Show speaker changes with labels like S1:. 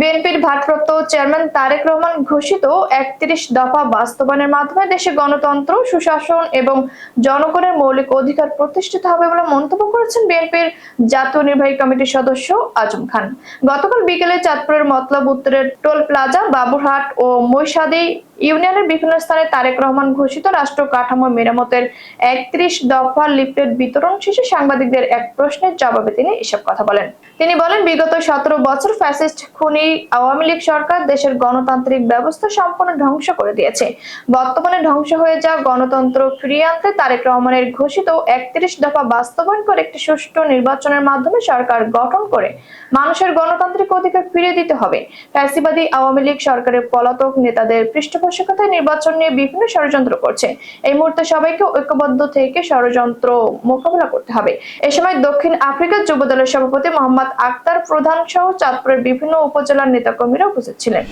S1: বিএনপির ভারপ্রাপ্ত চেয়ারম্যান তারেক রহমান ঘোষিত একত্রিশ দফা বাস্তবায়নের মাধ্যমে দেশে গণতন্ত্র, সুশাসন এবং জনগণের মৌলিক অধিকার প্রতিষ্ঠিত হবে বলে মন্তব্য করেছেন বিএনপির জাতীয় নির্বাহী কমিটির সদস্য আজম খান। গতকাল বিকেলে চাঁদপুরের মতলব উত্তরের টোল প্লাজা, বাবুরহাট ও মৈশাদী ইউনিয়নের বিভিন্ন স্থানে তারেক রহমান ঘোষিত রাষ্ট্র কাঠামো মেরামতের একত্রিশ দফা লিফলেট বিতরণ শেষে সাংবাদিকদের এক প্রশ্নের জবাবে তিনি এসব কথা বলেন। তিনি বলেন, বিগত সতেরো বছর ফ্যাসিস্ট, খুনি, আওয়ামী লীগ সরকার দেশের গণতান্ত্রিক ব্যবস্থা সম্পূর্ণ ধ্বংস করে দিয়েছে। বর্তমানে ধ্বংস হয়ে যাওয়া গণতন্ত্র ফিরিয়ে আনতে তারেক রহমানের ঘোষিত একত্রিশ দফা বাস্তবায়ন করে একটি সুষ্ঠু নির্বাচনের মাধ্যমে সরকার গঠন করে মানুষের গণতান্ত্রিক অধিকার ফিরিয়ে দিতে হবে। ফ্যাসিবাদী আওয়ামী লীগ সরকারের পলাতক নেতাদের পৃষ্ঠপোষকতায় নির্বাচন নিয়ে বিভিন্ন ষড়যন্ত্র করছে। এই মুহূর্তে সবাইকে ঐক্যবদ্ধ থেকে ষড়যন্ত্র মোকাবেলা করতে হবে। এ সময় দক্ষিণ আফ্রিকার যুব দলের সভাপতি মোহাম্মদ আক্তার প্রধান সহ চাঁদপুরের বিভিন্ন উপজেলার নেতাকর্মীরা উপস্থিত ছিলেন।